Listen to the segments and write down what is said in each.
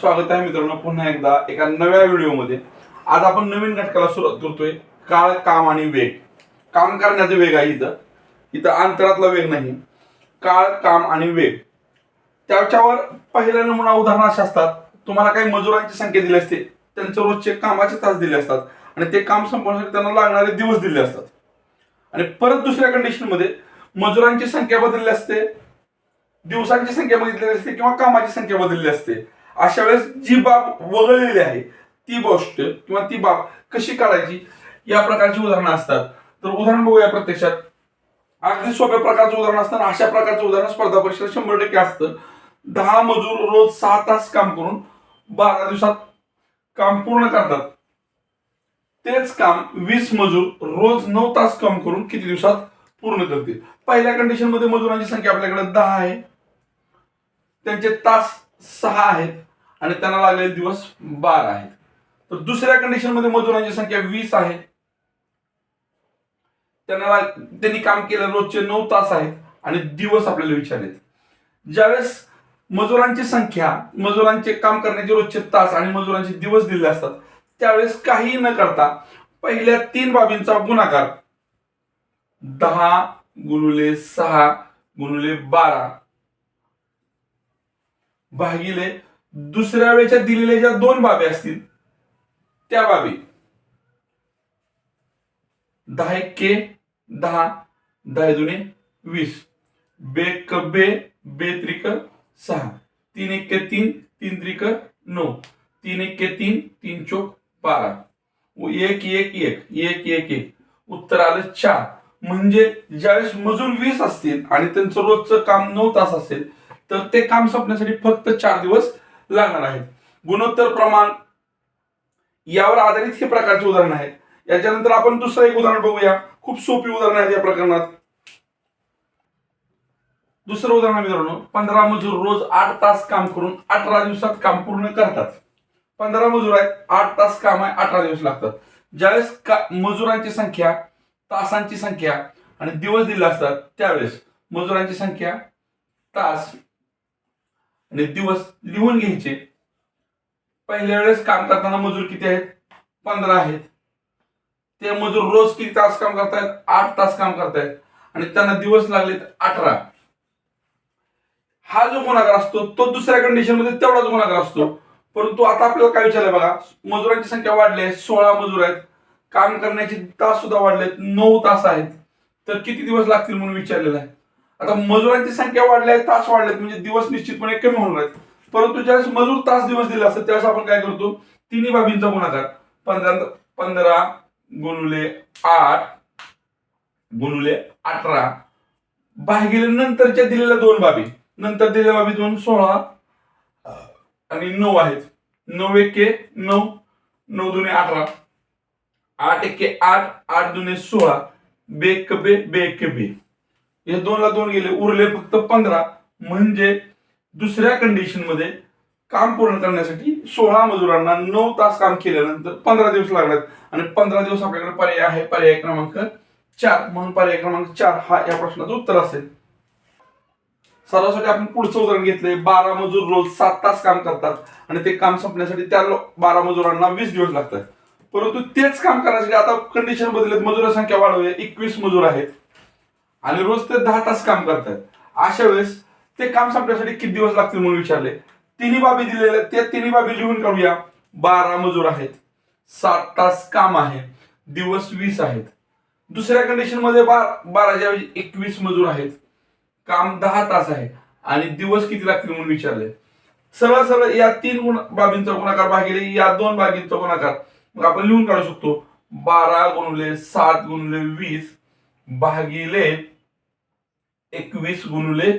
स्वागत आहे मित्रांनो पुन्हा एकदा एका नव्या व्हिडिओमध्ये आज आपण नवीन घटकाला सुरुवात करतोय काळ काम आणि वेग. काम करण्याचा वेग आहे इथं. इथं अंतरातला वेग नाही. काळ काम आणि वेग. त्याच्यावर पहिला नमुना उदाहरण असे असतात. तुम्हाला काही मजुरांची संख्या दिली असते त्यांचे रोजचे कामाचे तास दिले असतात आणि ते काम संपवण्यासाठी त्यांना लागणारे दिवस दिले असतात. आणि परत दुसऱ्या कंडिशनमध्ये मजुरांची संख्या बदलली असते दिवसांची संख्या बदललेली असते किंवा कामाची संख्या बदलली असते. अशा वेळेस जी बाब वगळलेली आहे ती गोष्ट किंवा ती बाब कशी काढायची या प्रकारची उदाहरणं असतात. तर उदाहरण बघूया प्रत्यक्षात. अगदी सोप्या प्रकारचं उदाहरण असतं आणि अशा प्रकारचं उदाहरण स्पर्धा परीक्षेला शंभर टक्के असतं. दहा मजूर रोज सहा तास काम करून बारा दिवसात काम पूर्ण करतात. तेच काम वीस मजूर रोज नऊ तास काम करून किती दिवसात पूर्ण करतील? पहिल्या कंडिशनमध्ये मजुरांची संख्या आपल्याकडे दहा आहे. त्यांचे तास सहा आहेत. आणि त्यांना लागलेले दिवस बारा आहेत. तर दुसऱ्या कंडिशनमध्ये मजुरांची संख्या वीस आहे. त्यांना त्यांनी काम केलं रोजचे नऊ तास आहेत आणि दिवस आपल्याला विचारलेत ज्यावेळेस मजुरांची संख्या मजुरांचे काम करण्याचे रोजचे तास आणि मजुरांचे दिवस दिले असतात त्यावेळेस काही न करता पहिल्या तीन बाबींचा गुणाकार दहा गुणुले सहा गुणुले बारा भागिले दुसऱ्या वेळेच्या दिलेल्या ज्या दोन बाबी असतील त्या बाबी. दहा एक दहा दहा दुने वीस. बे क बे बे त्रिक सहा. तीन एक तीन तीन त्रिक नऊ. तीन एक तीन तीन चोक बारा. व एक एक एक. एक एक एक. उत्तर आलं चार. म्हणजे ज्यावेळेस मजूर वीस असतील आणि त्यांचं रोजचं काम नऊ तास असेल तर ते काम संपण्यासाठी फक्त चार दिवस लागणार आहेत. गुणोत्तर प्रमाण यावर आधारित हे प्रकारचे उदाहरण आहेत. याच्यानंतर आपण दुसरं एक उदाहरण बघूया. खूप सोपी उदाहरण आहेत या प्रकरणात. दुसरं उदाहरण मित्रांनो पंधरा मजूर रोज आठ तास काम करून अठरा दिवसात काम पूर्ण करतात. पंधरा मजूर आहेत आठ तास काम आहे अठरा दिवस लागतात. ज्यावेळेस का मजुरांची संख्या तासांची संख्या आणि दिवस दिले असतात त्यावेळेस मजुरांची संख्या तास आणि दिवस लिहून घ्यायचे. पहिल्या वेळेस काम करताना मजूर किती आहेत? पंधरा आहेत. ते मजूर रोज किती तास काम करतायत? आठ तास काम करतायत. आणि त्यांना दिवस लागलेत अठरा. हा जो गुणाकार असतो तो दुसऱ्या कंडिशनमध्ये तेवढाच गुणाकार असतो. परंतु आता आपल्याला काय विचारलंय बघा? मजुरांची संख्या वाढली आहे. सोळा मजूर आहेत. काम करण्याचे तास सुद्धा वाढलेत. नऊ तास आहेत. तर किती दिवस लागतील म्हणून विचारलेलं आहे? आता मजुरांची संख्या वाढली आहे तास वाढलेत म्हणजे दिवस निश्चितपणे कमी होणार आहेत. परंतु ज्यावेळेस मजूर तास दिवस दिला असतात त्यावेळेस आपण काय करतो? तिन्ही बाबींचा गुणाकार. पंधरा पंधरा गुणुले आठ गुणुले अठरा. भागिले नंतरच्या दिलेल्या दोन बाबी. नंतर दिलेल्या बाबी दोन सोळा आणि नऊ आहेत. नऊ एके नऊ नऊ दुने अठरा. आठ एके आठ आठ दुने सोळा. बे एक बे बे एक बे. हे दोनला दोन गेले उरले फक्त पंधरा. म्हणजे दुसऱ्या कंडिशनमध्ये काम पूर्ण करण्यासाठी सोळा मजुरांना नऊ तास काम केल्यानंतर पंधरा दिवस लागतात आणि पंधरा दिवस आपल्याकडे पर्याय आहे पर्याय क्रमांक चार. म्हणून पर्याय क्रमांक चार हा या प्रश्नाचं उत्तर असेल. सर्वांसाठी आपण पुढचं उदाहरण घेतलंय. बारा मजूर रोज सात तास काम करतात आणि ते काम संपण्यासाठी त्या बारा मजुरांना वीस दिवस लागतात. परंतु तेच काम करण्यासाठी आता कंडिशन बदलत मजुर संख्या वाढवली एकवीस मजूर आहेत. आणि रोज ते दहा तास काम करतात. अशा वेळेस ते काम संपण्यासाठी किती दिवस लागतील म्हणून विचारले. तिन्ही बाबी दिलेल्या त्या तिन्ही बाबी लिहून काढूया. बारा मजूर आहेत. सात तास काम आहे. दिवस वीस आहेत. दुसऱ्या कंडिशनमध्ये बाराच्या ऐवजी एकवीस मजूर आहेत. काम दहा तास आहे. आणि दिवस किती लागतील म्हणून विचारले. सरळ सरळ या तीन गुण बाबींचा गुणाकार भागिले या दोन बाबींचा गुणाकार मग आपण लिहून काढू शकतो. बारा गुणले सात गुणले वीस भागिले एकवीस गुणुले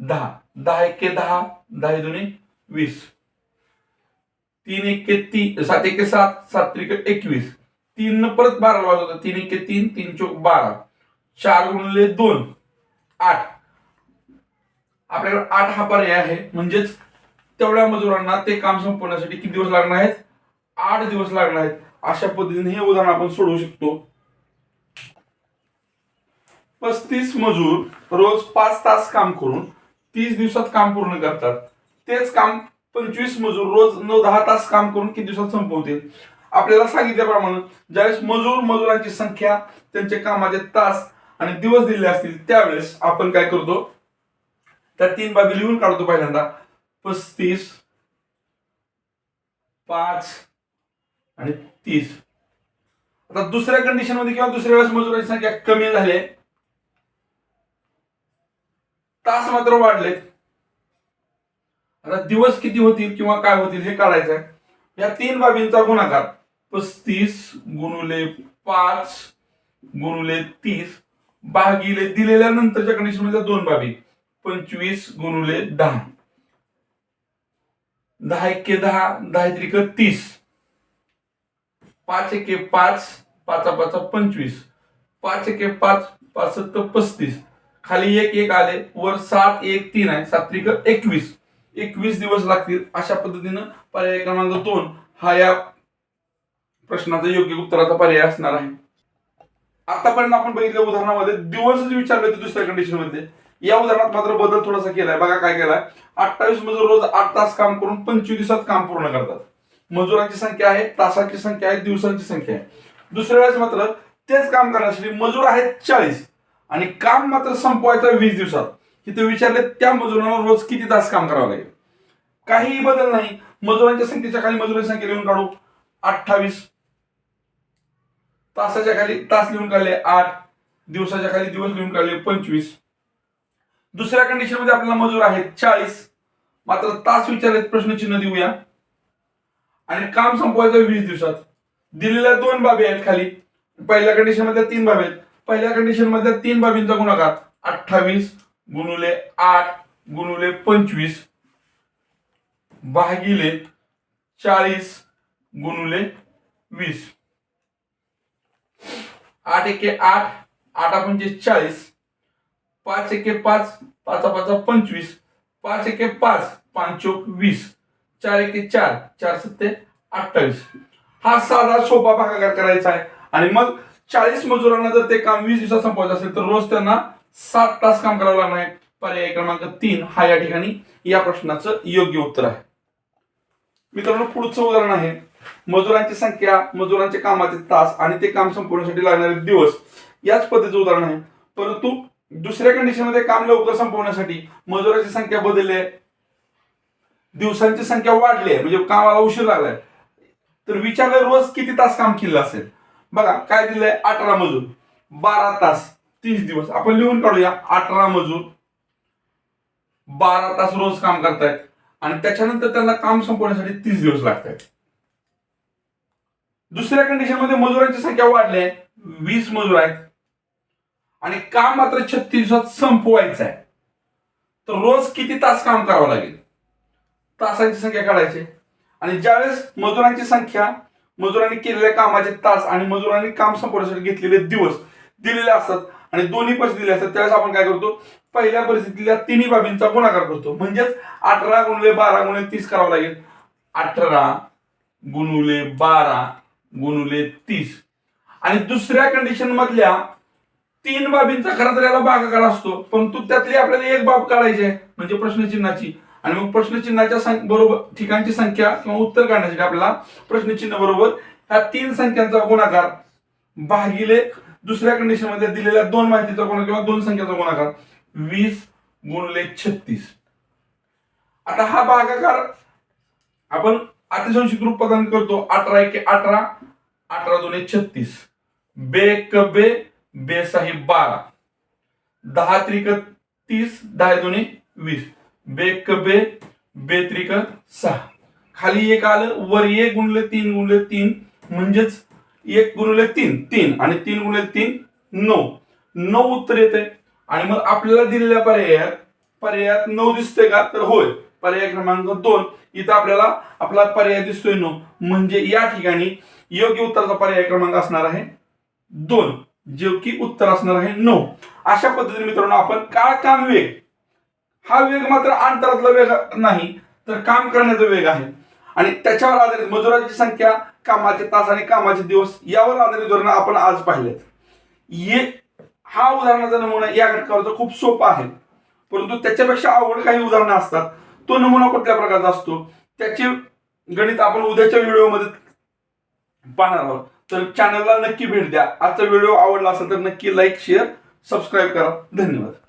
दहा. दहा एके दहा दहा दोन्ही वीस. तीन एके तीन सात एके सात सात त्रिक एकवीस. तीन न परत बारा होता. तीन एके तीन तीन चौक बारा. चार गुणले दोन आठ. आपल्याकडे आठ हा पर्याय आहे. म्हणजेच तेवढ्या मजुरांना ते काम संपवण्यासाठी किती दिवस लागणार आहेत? आठ दिवस लागणार आहेत. अशा पद्धतीने हे उदाहरण आपण सोडवू शकतो. पस्तीस मजूर रोज पाच तास काम करून तीस दिवसात काम पूर्ण करतात. तेच काम पंचवीस मजूर रोज नऊ दहा तास काम करून किती दिवसात संपवतील? आपल्याला सांगितल्याप्रमाणे ज्यावेळेस मजूर मजुरांची संख्या त्यांचे कामाचे तास आणि दिवस दिले असतील त्यावेळेस आपण काय करतो? त्या तीन बाबी लिहून काढतो पहिल्यांदा. पस्तीस पाच आणि तीस. आता दुसऱ्या कंडिशनमध्ये किंवा दुसऱ्या वेळेस मजुरांची संख्या कमी झाली तास मात्र वाढलेत. आता दिवस किती होतील किंवा काय होतील हे काढायचं आहे या तीन बाबींचा गुणाकार. पस्तीस गुणुले पाच गुणुले तीस भागिले दिलेल्या नंतरच्या कंडिशनमध्ये दोन बाबी. पंचवीस गुणुले दहा. दहा एके दहा दहा त्रिक तीस. पाच एके पाच पाचा पाचा पंचवीस. पाच एके पाच पाच पस्तीस. खाली एक एक आले वर सात एक तीन आहे सात एकवीस. एकवीस दिवस लागतील अशा पद्धतीनं पर्याय क्रमांक दोन हा या प्रश्नाचा योग्य उत्तराचा पर्याय असणार आहे. आतापर्यंत आपण बघितल्या उदाहरणामध्ये दिवसच विचारले होते दुसऱ्या कंडिशनमध्ये. या उदाहरणात मात्र बदल थोडासा केलाय. बघा काय केलाय. अठ्ठावीस मजूर रोज आठ तास काम करून पंचवीस दिवसात काम पूर्ण करतात. मजुरांची संख्या आहे तासाची संख्या आहे दिवसांची संख्या आहे. दुसऱ्या वेळेस मात्र तेच काम करण्यासाठी मजूर आहेत चाळीस. आणि काम मात्र संपवायचं वीस दिवसात. तिथे विचारले त्या मजुरांना रोज किती तास काम करावं लागेल? काहीही बदल नाही. मजुरांच्या संख्येच्या खाली मजुरांची संख्या लिहून काढू. अठ्ठावीस. तासाच्या खाली तास लिहून काढले आठ. दिवसाच्या खाली दिवस लिहून काढले पंचवीस. दुसऱ्या कंडिशनमध्ये आपल्याला मजूर आहेत चाळीस. मात्र तास विचारलेत प्रश्नचिन्ह देऊया. आणि काम संपवायचं वीस दिवसात. दिलेल्या दोन बाबी आहेत खाली. पहिल्या कंडिशनमध्ये तीन बाबी आहेत. पहिल्या कंडिशनमध्ये तीन बाबींचा गुणाकार. अठ्ठावीस गुणुले आठ गुणुले पंचवीस भागिले चाळीस गुणुले वीस. आठ एके आठ आठ पंचे चाळीस पाच एके पाच पाचा पाचा पंचवीस पाच एके पाच पांचोक वीस चार एके चार चार सत्ते अठ्ठावीस. हा साधा सोपा भागाकार करायचा आहे. आणि मग चाळीस मजुरांना जर ते काम वीस दिवसात संपवायचं असेल तर रोज त्यांना सात तास काम करावं लागणार आहे. पर्याय क्रमांक तीन हा या ठिकाणी या प्रश्नाचं योग्य उत्तर आहे. मित्रांनो पुढचं उदाहरण आहे. मजुरांची संख्या मजुरांचे कामाचे तास आणि ते काम संपवण्यासाठी लागणारे दिवस. याच पद्धतीचं उदाहरण आहे. परंतु दुसऱ्या कंडिशनमध्ये काम लवकर संपवण्यासाठी मजुरांची संख्या बदलली आहे. दिवसांची संख्या वाढली आहे. म्हणजे कामाला उशीर लागलाय. तर विचारलं रोज किती तास काम केलं असेल? बघा काय दिलंय? अठरा मजूर. बारा तास तीस दिवस. आपण लिहून काढूया अठरा मजूर. बारा तास रोज काम करतायत. आणि त्याच्यानंतर त्यांना काम संपवण्यासाठी तीस दिवस लागत आहेत दुसऱ्या कंडिशनमध्ये मजुरांची संख्या वाढली आहे. वीस मजूर आहेत. आणि काम मात्र छत्तीस दिवसात संपवायचं आहे तर रोज किती तास काम करावं लागेल? तासांची संख्या काढायची. आणि ज्यावेळेस मजुरांची संख्या मजुरांनी केलेल्या कामाचे तास आणि मजुरांनी काम संपवण्यासाठी घेतलेले दिवस दिलेले असतात आणि दोन्ही पैसे दिले असतात त्यावेळेस आपण काय करतो? पहिल्या परिस्थितीला तिन्ही बाबींचा गुणाकार करतो. म्हणजेच अठरा गुणले बारा गुणले तीस करावं लागेल. अठरा गुणुले बारा गुणुले तीस. आणि दुसऱ्या कंडिशन मधल्या तीन बाबींचा खरं तर याला भागाकार असतो परंतु त्यातली आपल्याला एक बाब काढायची आहे म्हणजे प्रश्नचिन्हाची. आणि मग प्रश्नचिन्हाच्या बरोबर ठिकाणची संख्या किंवा उत्तर काढण्यासाठी आपल्याला प्रश्नचिन्ह बरोबर ह्या तीन संख्यांचा गुणाकार भागिले दुसऱ्या कंडिशनमध्ये दिलेल्या दोन माहितीचा गुणाकार किंवा दोन संख्याचा गुणाकार वीस गुणले छत्तीस. आता हा भागाकार आपण अतिशंशिक रूप प्रदान करतो अठरा एके अठरा अठरा दोन छत्तीस. बे क बे बे बारा. दहा त्रिक तीस दहा दोन्ही वीस. बे बे बे त्रिक सहा. खाली एक आलं वर एक गुणले तीन गुणले तीन म्हणजेच एक गुणले तीन तीन. आणि तीन गुणले तीन नऊ. नऊ उत्तर येते आणि मग आपल्याला दिलेल्या पर्यायात पर्यायात नऊ दिसते का? तर होय. पर्याय क्रमांक दोन. इथं आपल्याला आपला पर्याय दिसतोय नऊ. म्हणजे या ठिकाणी योग्य उत्तराचा पर्याय क्रमांक असणार आहे दोन. जे की उत्तर असणार आहे नऊ. अशा पद्धतीने मित्रांनो आपण काळ काम वेग हा वेग मात्र अंतरातला वेग नाही तर काम करण्याचा वेग आहे. आणि त्याच्यावर आधारित मजुरांची संख्या कामाचे तास आणि कामाचे दिवस यावर आधारित धोरण आपण आज पाहिलेत. ये हा उदाहरणाचा नमुना या घटकावरचा खूप सोपा आहे. परंतु त्याच्यापेक्षा आवड काही उदाहरणं असतात. तो नमुना कुठल्या प्रकारचा असतो? त्याचे गणित आपण उद्याच्या व्हिडिओमध्ये पाहणार आहोत. तर चॅनलला नक्की भेट द्या. आजचा व्हिडिओ आवडला असेल तर नक्की लाईक शेअर सबस्क्राईब करा. धन्यवाद.